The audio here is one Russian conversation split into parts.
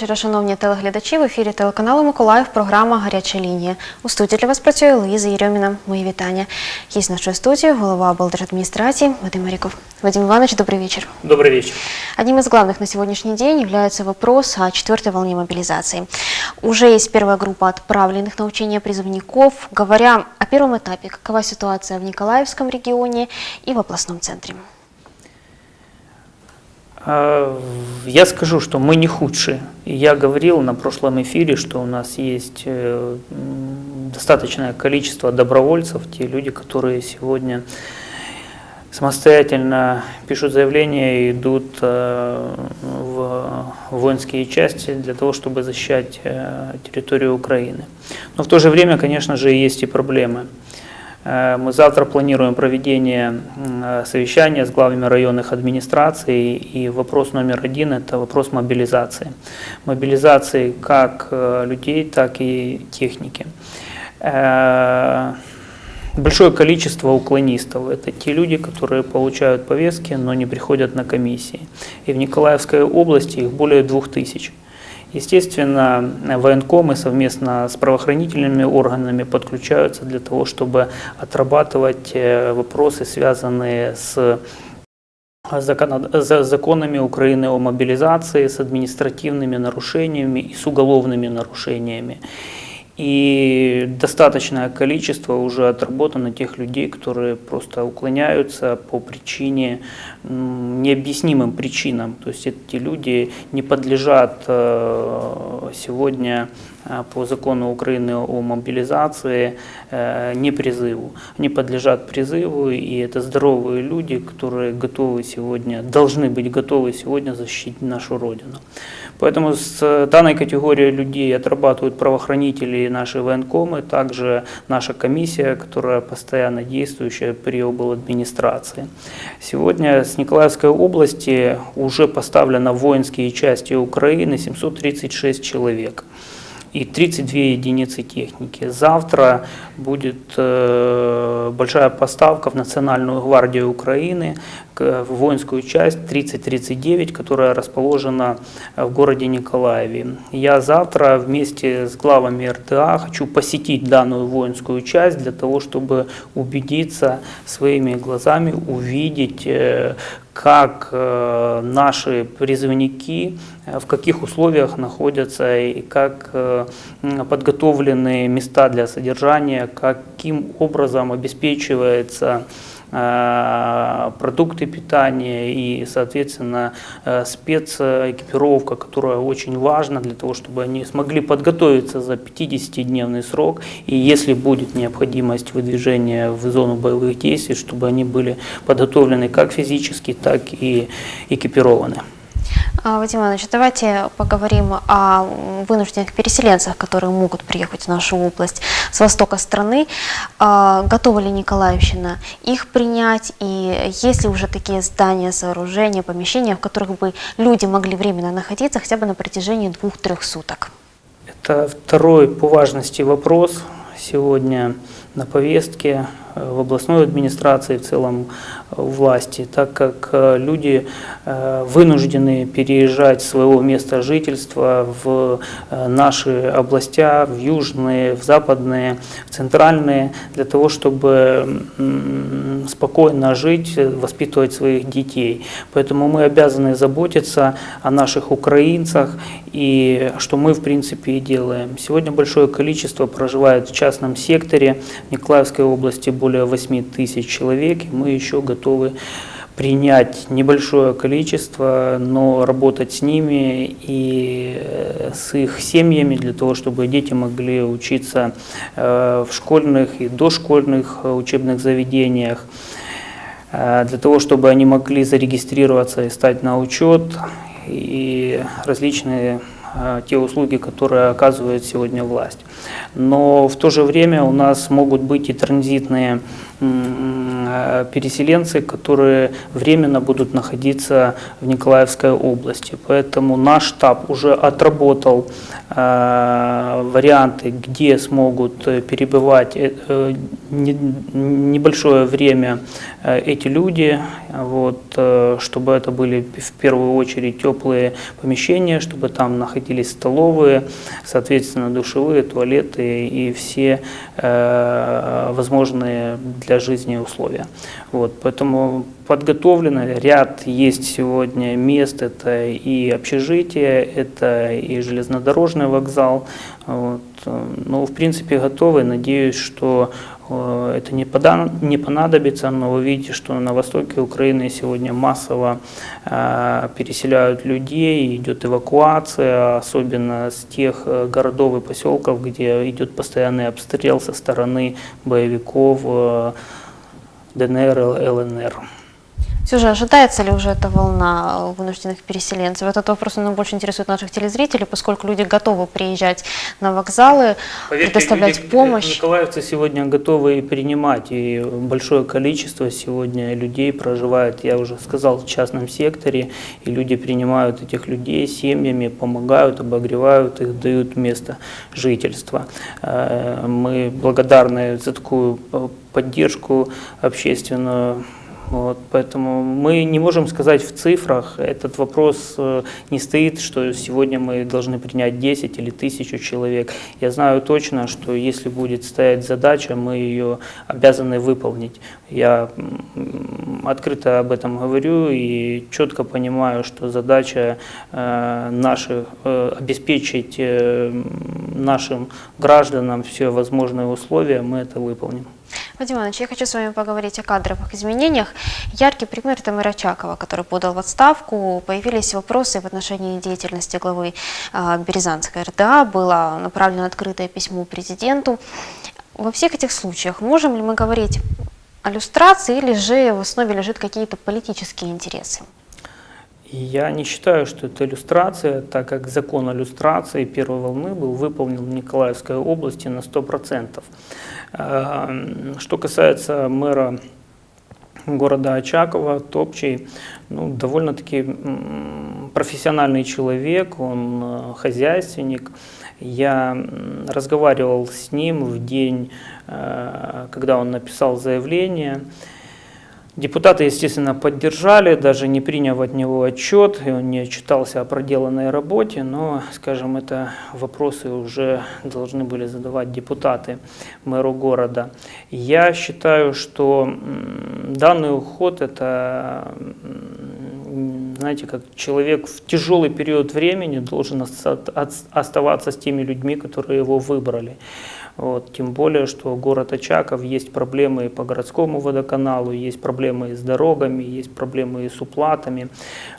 вечора, шановні телеглядачі. В ефірі телеканалу Миколаїв програма Гаряча лінія. У студії для вас працює Луїза Єрьоміна. Мої вітання. Гість нашої студії, голова облдержадминистрации Вадим Мариков. Вадим Иванович, добрый вечер. Добрый вечер. Одним из главных на сегодняшний день является вопрос о четвертой волне мобилизации. Уже есть первая группа отправленных на учения призывников. Говоря о первом этапе, какова ситуация в Николаевском регионе и в областном центре? А, Я скажу, что мы не худшие. Я говорил на прошлом эфире, что у нас есть э, достаточное количество добровольцев, те люди, которые сегодня самостоятельно пишут заявления и идут э, в воинские части для того, чтобы защищать э, территорию Украины. Но в то же время, конечно же, есть и проблемы. Э, Мы завтра планируем проведение э, совещания с главами районных администраций, и вопрос номер один – это вопрос мобилизации. Мобилизации как э, людей, так и техники. Большое количество уклонистов – это те люди, которые получают повестки, но не приходят на комиссии. И в Николаевской области их более двух тысяч. Естественно, военкомы совместно с правоохранительными органами подключаются для того, чтобы отрабатывать э, вопросы, связанные с за- законами Украины о мобилизации, с административными нарушениями и с уголовными нарушениями. И достаточное количество уже отработано тех людей, которые просто уклоняются по причине, необъяснимым причинам. То есть эти люди не подлежат э, сегодня по закону Украины о мобилизации э, не призыву. Они подлежат призыву, и это здоровые люди, которые готовы сегодня, должны быть готовы сегодня защитить нашу Родину. Поэтому с данной категорией людей отрабатывают правоохранители и наши военкомы, также наша комиссия, которая постоянно действующая при обладминистрации. Сегодня с Николаевской области уже поставлено воинские части Украины 736 человек и 32 единицы техники. Завтра будет э, большая поставка в Национальную гвардию Украины, в воинскую часть 3039, которая расположена э, в городе Николаеве. Я завтра вместе с главами РТА хочу посетить данную воинскую часть для того, чтобы убедиться своими глазами, увидеть, э, как э, наши призывники, э, в каких условиях находятся и как э, подготовлены места для содержания, каким образом обеспечивается продукты питания и, соответственно, э, спецэкипировка, которая очень важна для того, чтобы они смогли подготовиться за 50-дневный срок, и если будет необходимость выдвижения в зону боевых действий, чтобы они были подготовлены как физически, так и экипированы. А, Вадим Иванович, давайте поговорим о вынужденных переселенцах, которые могут приехать в нашу область с востока страны. А, Готова ли Николаевщина их принять? И есть ли уже такие здания, сооружения, помещения, в которых бы люди могли временно находиться хотя бы на протяжении двух-трех суток? Это второй по важности вопрос сегодня на повестке в областной администрации, в целом э, власти, так как э, люди э, вынуждены переезжать своего места жительства в наши областя, в южные, в западные, в центральные, для того, чтобы спокойно жить, воспитывать своих детей. Поэтому мы обязаны заботиться о наших украинцах, и что мы, в принципе, и делаем. Сегодня большое количество проживает в частном секторе. Николаевской области более 8 тысяч человек, мы еще готовы принять небольшое количество, но работать с ними и э, с их семьями для того, чтобы дети могли учиться э, в школьных и дошкольных э, учебных заведениях, для того, чтобы они могли зарегистрироваться и стать на учет, и различные те услуги, которые оказывает сегодня власть. Но в то же время у нас могут быть и транзитные э, переселенцы, которые временно будут находиться в Николаевской области. Поэтому наш штаб уже отработал э, варианты, где смогут э, перебывать э, э, не- небольшое время э, эти люди, вот, э, чтобы это были в первую очередь теплые помещения, чтобы там находились столовые, соответственно, душевые, туалеты и все э, возможные для жизни условия. Вот, поэтому подготовлено, ряд есть сегодня мест, это и общежитие, это и железнодорожный вокзал. Вот. э, Ну, в принципе, готовы. Надеюсь, что э, это не, понадобится, но вы видите, что на востоке Украины сегодня массово э, переселяют людей, идет эвакуация, особенно с тех городов и поселков, где идет постоянный обстрел со стороны боевиков ДНР, ЛНР. Все же ожидается ли уже эта волна э, вынужденных переселенцев? Этот вопрос наверное, больше интересует наших телезрителей, поскольку люди готовы приезжать на вокзалы, предоставлять люди, помощь. Николаевцы сегодня готовы принимать, и большое количество сегодня людей проживает, я уже сказал, в частном секторе, и люди принимают этих людей семьями, помогают, обогревают их, дают место жительства. Э, Мы благодарны за такую э, поддержку общественную. Вот, поэтому мы не можем сказать в цифрах, этот вопрос э, не стоит, что сегодня мы должны принять 10 или 1000 человек. Я знаю точно, что если будет стоять задача, мы ее обязаны выполнить. Я открыто об этом говорю и четко понимаю, что задача э, наших, э, обеспечить э, нашим гражданам все возможные условия, мы это выполним. Вадим Иванович, я хочу с вами поговорить о кадровых изменениях. Яркий пример – это мэр Очакова, который подал в отставку. Появились вопросы в отношении деятельности главы а, Березанской РДА. Было направлено открытое письмо президенту. Во всех этих случаях можем ли мы говорить о люстрации или же в основе лежат какие-то политические интересы? Я не считаю, что это иллюстрация, так как закон о иллюстрации первой волны был выполнен в Николаевской области на 100%. Эм, Что касается мэра города Очакова, Топчий, ну, довольно-таки профессиональный человек, он э, хозяйственник. Я разговаривал с ним в день, э, когда он написал заявление. Депутаты, естественно, поддержали, даже не приняв от него отчет, и он не отчитался о проделанной работе, но, скажем, это вопросы уже должны были задавать депутаты мэру города. Я считаю, что данный уход – это, знаете, как человек в тяжелый период времени должен оставаться с теми людьми, которые его выбрали. Вот, тем более, что город Очаков есть проблемы по городскому водоканалу, есть проблемы с дорогами, есть проблемы с уплатами.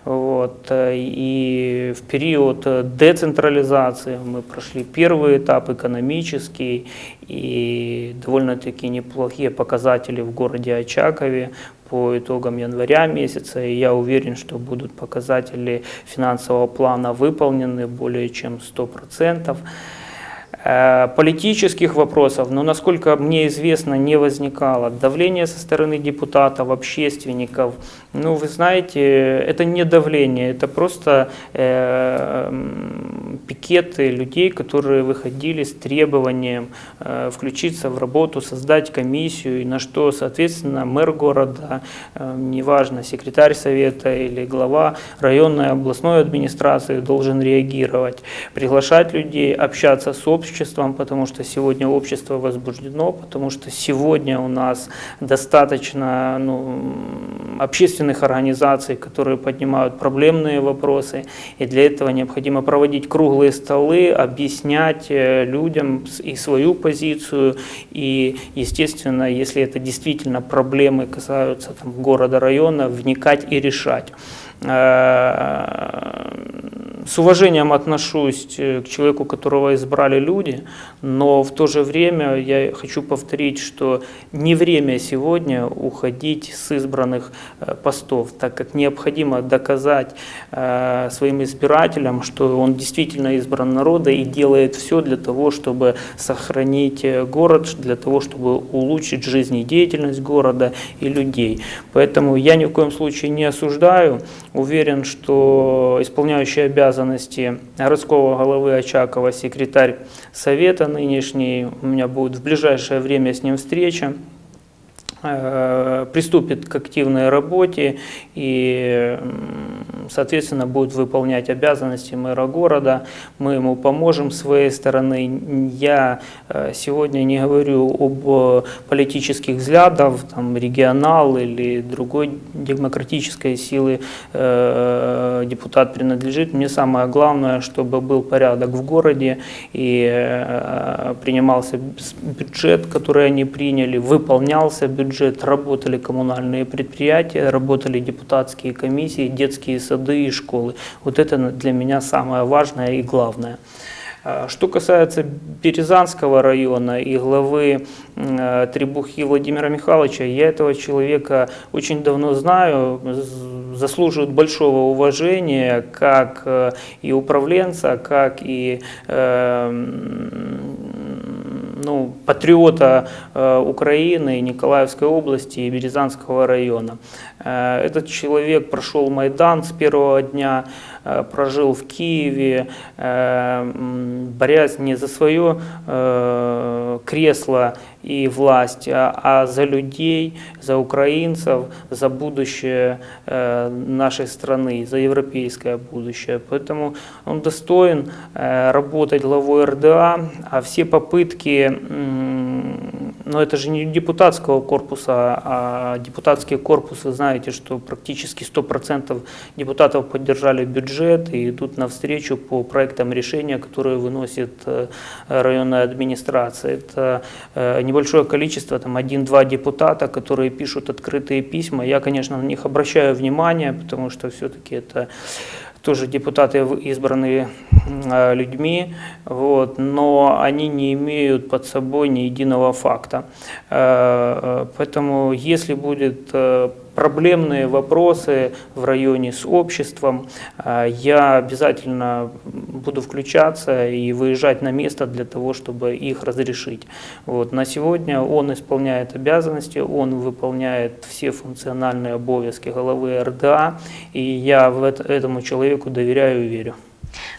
Вот, э, и в период э, децентрализации мы прошли первый этап экономический и довольно-таки неплохие показатели в городе Очакове по итогам января месяца. И я уверен, что будут показатели финансового плана выполнены более чем 100%. Э, Политических вопросов, но насколько мне известно, не возникало. Давление со стороны депутатов, общественников, ну вы знаете, это не давление, это просто э, пикеты людей, которые выходили с требованием э, включиться в работу, создать комиссию, и на что, соответственно, мэр города, э, неважно, секретарь совета или глава районной областной администрации должен реагировать, приглашать людей, общаться с обществом, потому что сегодня общество возбуждено, потому что сегодня у нас достаточно ну, общественных организаций, которые поднимают проблемные вопросы, и для этого необходимо проводить круглые столы, объяснять э, людям и свою позицию, и, естественно, если это действительно проблемы касаются там, города, района, вникать и решать. С уважением отношусь э, к человеку, которого избрали люди, но в то же время я хочу повторить, что не время сегодня уходить с избранных э, постов, так как необходимо доказать э, своим избирателям, что он действительно избран народа и делает все для того, чтобы сохранить город, для того, чтобы улучшить жизнедеятельность города и людей. Поэтому я ни в коем случае не осуждаю, уверен, что исполняющий обязанности обязанности городского головы Очакова, секретарь совета нынешний. У меня будет в ближайшее время с ним встреча э, приступит к активной работе и, соответственно, будет выполнять обязанности мэра города. Мы ему поможем с своей стороны. Я э, сегодня не говорю об э, политических взглядах, там, регионал или другой демократической силы э, депутат принадлежит. Мне самое главное, чтобы был порядок в городе и принимался бюджет, который они приняли, выполнялся бюджет, работали коммунальные предприятия, работали депутатские комиссии, детские сады и школы. Вот это для меня самое важное и главное. А, Что касается Березанского района и главы э, Требухи Владимира Михайловича, я этого человека очень давно знаю, заслуживает большого уважения как э, и управленца, как и э, ну, патриота э, Украины, Николаевской области и Березанского района. Э, Этот человек прошел Майдан с первого дня, э, прожил в Киеве, э, борясь не за свое э, кресло и власть, а, а за людей, за украинцев, за будущее э, нашей страны, за европейское будущее. Поэтому он достоин э, работать главой РДА, а все попытки, но это же не депутатского корпуса, а депутатский корпус, знаете, что практически 100% депутатов поддержали бюджет и идут навстречу по проектам решения, которые выносит э, районная администрация. Это э, небольшое количество, там один-два депутата, которые пишут открытые письма. Я, конечно, на них обращаю внимание, потому что все-таки это тоже депутаты, избранные э, людьми, вот, но они не имеют под собой ни единого факта. Э, э, Поэтому если будет э, проблемные вопросы в районе с обществом, э, я обязательно буду включаться и выезжать на место для того, чтобы их разрешить. Вот. На сегодня он исполняет обязанности, он выполняет все функциональные обовязки главы РДА, и я в это- этому человеку доверяю и верю.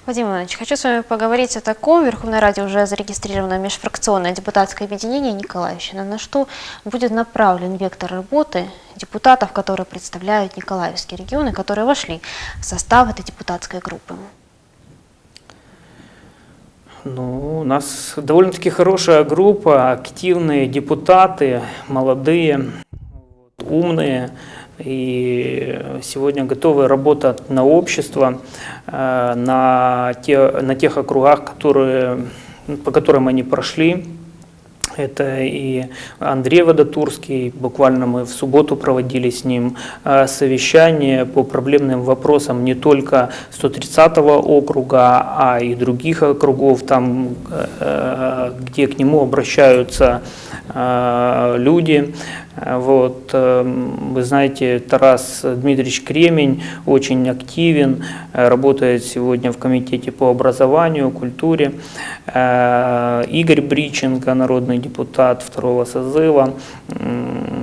Вадим Иванович, хочу с вами поговорить о таком. В Верховной Раде уже зарегистрировано межфракционное депутатское объединение Николаевщина. На что будет направлен вектор работы депутатов, которые представляют Николаевский регион и которые вошли в состав этой депутатской группы? Ну, у нас довольно-таки хорошая группа, активные депутаты, молодые, умные и сегодня готовы работать на общество, э, на, те, на тех округах, которые, по которым они прошли. Это и Андрей Водотурский, буквально мы в субботу проводили с ним э, совещание по проблемным вопросам не только 130-го округа, а и других округов, там, э, где к нему обращаются люди. Вот, э, вы знаете, Тарас Дмитриевич Кремень очень активен, э, работает сегодня в комитете по образованию, культуре. Э, Игорь Бриченко, народный депутат второго созыва,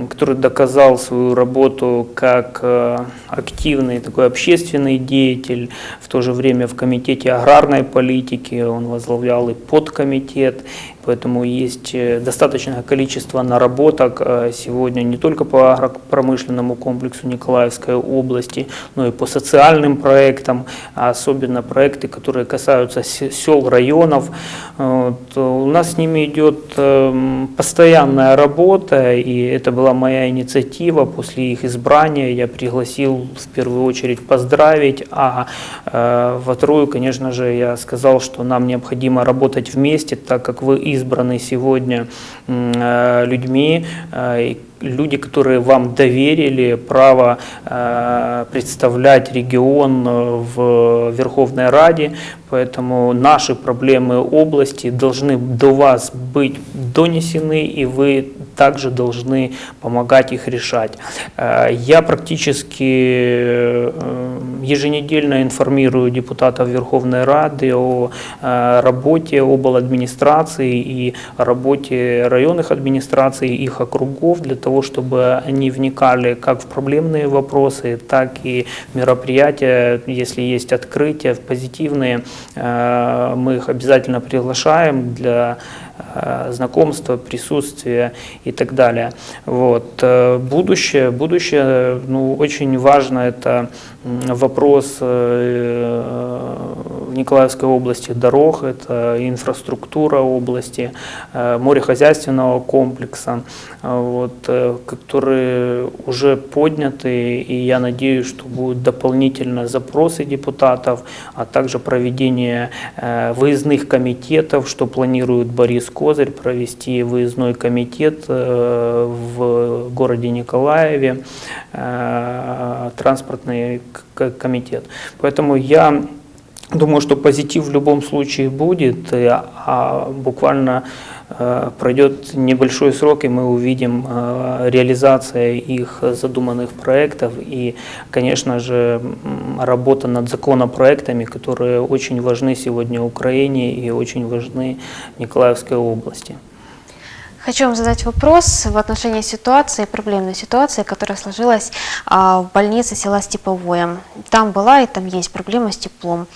который доказал свою работу как э, активный такой общественный деятель, в то же время в комитете аграрной политики, он возглавлял и подкомитет, поэтому есть э, достаточное количество наработок э, сегодня не только по агропромышленному комплексу Николаевской области, но и по социальным проектам, а особенно проекты, которые касаются се- сел, районов. Вот, У нас с ними идет эм, постоянная работа, и это была моя инициатива. После их избрания я пригласил в первую очередь поздравить, а э, во вторую, конечно же, я сказал, что нам необходимо работать вместе, так как вы избраны сегодня э, людьми, э, люди, которые вам доверили право э, представлять регион в Верховной Раде, поэтому наши проблемы области должны до вас быть донесены, и вы также должны помогать их решать. Я практически еженедельно информирую депутатов Верховной Рады о э, работе обл. администрации и работе районных администраций, их округов для того, чтобы они вникали как в проблемные вопросы, так и мероприятия, если есть открытия позитивные, э, мы их обязательно приглашаем для знакомства, присутствия и так далее. Вот. Э, будущее, будущее, ну, очень важно, это вопрос в Николаевской области дорог, это инфраструктура области, морехозяйственного комплекса, вот, которые уже подняты, и я надеюсь, что будут дополнительно запросы депутатов, а также проведение выездных комитетов, что планирует Борис Козырь провести выездной комитет э, в городе Николаеве, э, транспортный комитет. Поэтому я думаю, что позитив в любом случае будет, а буквально Э, пройдет небольшой срок, и мы увидим э, реализация их задуманных проектов и, конечно же, работа над законопроектами, которые очень важны сегодня Украине и очень важны Николаевской области. Хочу вам задать вопрос в отношении ситуации, проблемной ситуации, которая сложилась а, в больнице села Степовое. Там была и там есть проблема с теплом.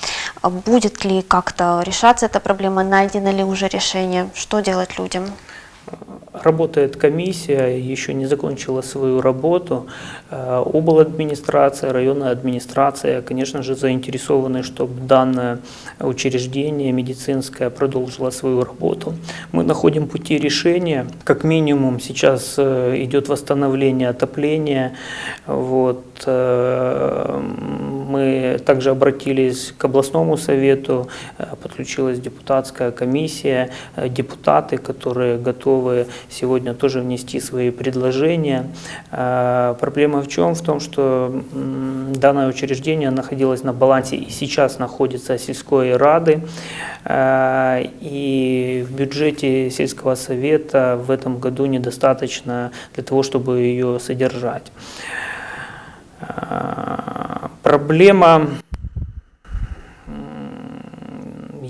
А будет ли как-то решаться эта проблема, найдено ли уже решение, что делать людям? Работает комиссия, еще не закончила свою работу. Э, обл. администрация, районная администрация, конечно же, заинтересованы, чтобы данное учреждение медицинское продолжило свою работу. Мы находим пути решения. Как минимум сейчас э, идет восстановление отопления. Вот. Э, мы также обратились к областному совету, подключилась депутатская комиссия, депутаты, которые готовы сегодня тоже внести свои предложения. Проблема в чем? В том, что данное учреждение находилось на балансе и сейчас находится сельской рады. И в бюджете сельского совета в этом году недостаточно для того, чтобы ее содержать. Проблема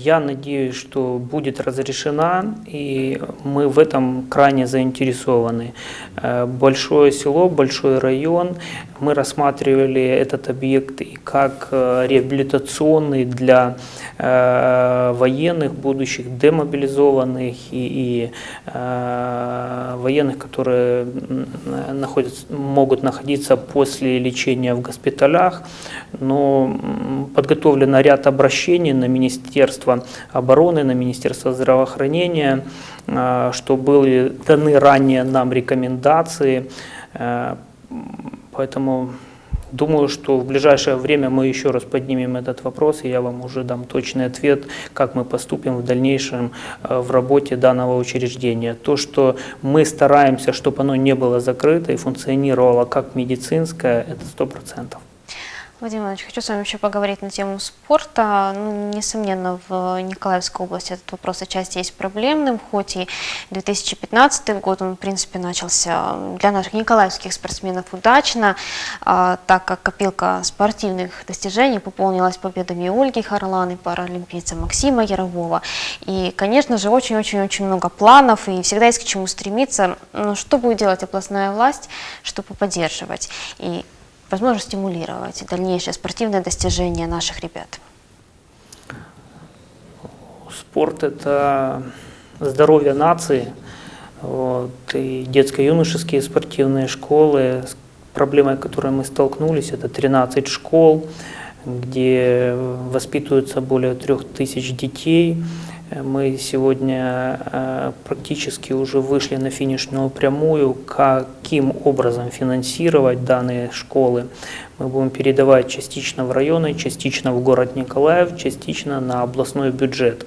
я надеюсь, что будет разрешена, и мы в этом крайне заинтересованы. Э, большое село, большой район, мы рассматривали этот объект и как э, реабилитационный для э, военных, будущих демобилизованных и, и военных, которые находятся, могут находиться после лечения в госпиталях. Но подготовлен ряд обращений на Министерство обороны, на Министерство здравоохранения, э, что были даны ранее нам рекомендации. Поэтому Думаю, что в ближайшее время мы еще раз поднимем этот вопрос, и я вам уже дам точный ответ, как мы поступим в дальнейшем э, в работе данного учреждения. То, что мы стараемся, чтобы оно не было закрыто и функционировало как медицинское, это сто процентов. Владимир Иванович, хочу с вами еще поговорить на тему спорта. Ну, несомненно, в Николаевской области этот вопрос отчасти есть проблемным, хоть и 2015 год он, в принципе, начался для наших николаевских спортсменов удачно, а, так как копилка спортивных достижений пополнилась победами Ольги Харлан и паралимпийца Максима Ярового. И, конечно же, очень-очень-очень много планов, и всегда есть к чему стремиться. Но что будет делать областная власть, чтобы поддерживать? И возможно, стимулировать дальнейшее спортивное достижение наших ребят? Спорт – это здоровье нации. Вот, и детско-юношеские спортивные школы, с проблемой, с которой мы столкнулись, это 13 школ, где воспитываются более трех тысяч детей. Мы сегодня э, практически уже вышли на финишную прямую, каким образом финансировать данные школы. Мы будем передавать частично в районы, частично в город Николаев, частично на областной бюджет.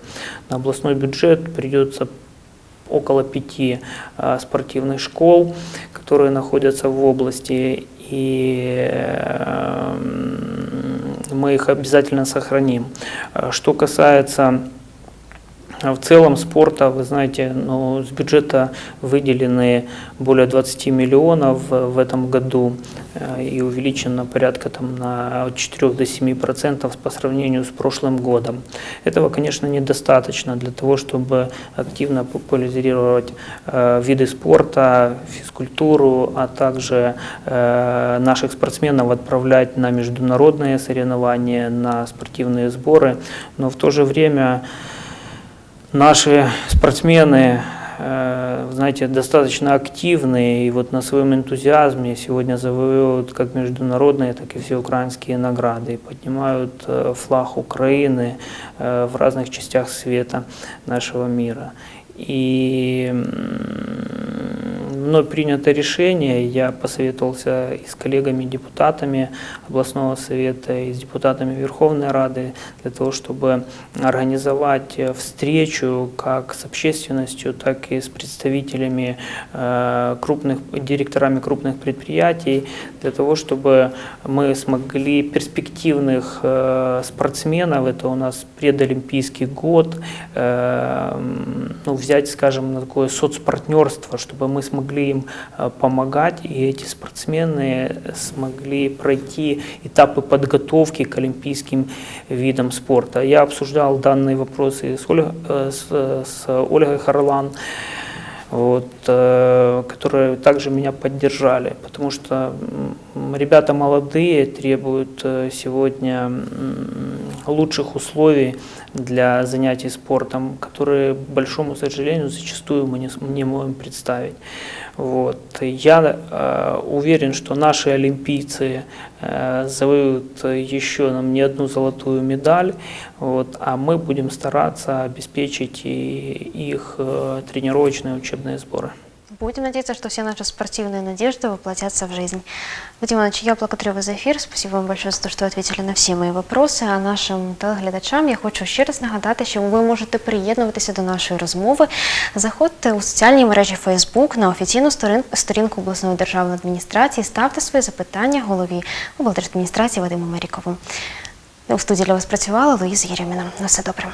На областной бюджет придется около пяти э, спортивных школ, которые находятся в области, и э, мы их обязательно сохраним. Что касается А В целом спорта, вы знаете, ну, с бюджета выделены более 20 миллионов в этом году э, и увеличено порядка там, на от 4 до 7 процентов по сравнению с прошлым годом. Этого, конечно, недостаточно для того, чтобы активно популяризировать э, виды спорта, физкультуру, а также э, наших спортсменов отправлять на международные соревнования, на спортивные сборы. Но в то же время Наши спортсмены, э, знаете, достаточно активные и вот на своем энтузиазме сегодня завоевывают как международные, так и всеукраинские награды и поднимают э, флаг Украины э, в разных частях света нашего мира. И мной принято решение, я посоветовался и с коллегами-депутатами областного совета, и с депутатами Верховной Рады для того, чтобы организовать э, встречу как с общественностью, так и с представителями э, крупных, директорами крупных предприятий, для того, чтобы мы смогли перспективных э, спортсменов, это у нас предолимпийский год, ну, взять, скажем, на такое соцпартнерство, чтобы мы смогли им э, помогать, и эти спортсмены смогли пройти этапы подготовки к олимпийским видам спорта. Я обсуждал данные вопросы с, Ольгой, э, с, с Ольгой Харлан, вот, э, которые также меня поддержали, потому что ребята молодые требуют э, сегодня лучших условий для занятий спортом, которые, к большому сожалению, зачастую мы не, не можем представить. Вот. Я э, уверен, что наши олимпийцы э, завоюют еще нам не одну золотую медаль, вот, а мы будем стараться обеспечить и их э, тренировочные учебные сборы. Будем надеяться, что все наши спортивные надежды воплотятся в жизнь. Вадим Иванович, я благодарю вас за ефір. Спасибо вам большое за що ви відповіли на всі мої вопроси. А нашим телеглядачам я хочу ще раз нагадати, що ви можете приєднуватися до нашої розмови. Заходьте у соціальній мережі Facebook на офіційну сторін- сторінку обласної державної адміністрації, ставте свої запитання голові облдержадміністрації Вадиму Мерікову. У студії для вас працювала Луїза Єріміна. На все добре.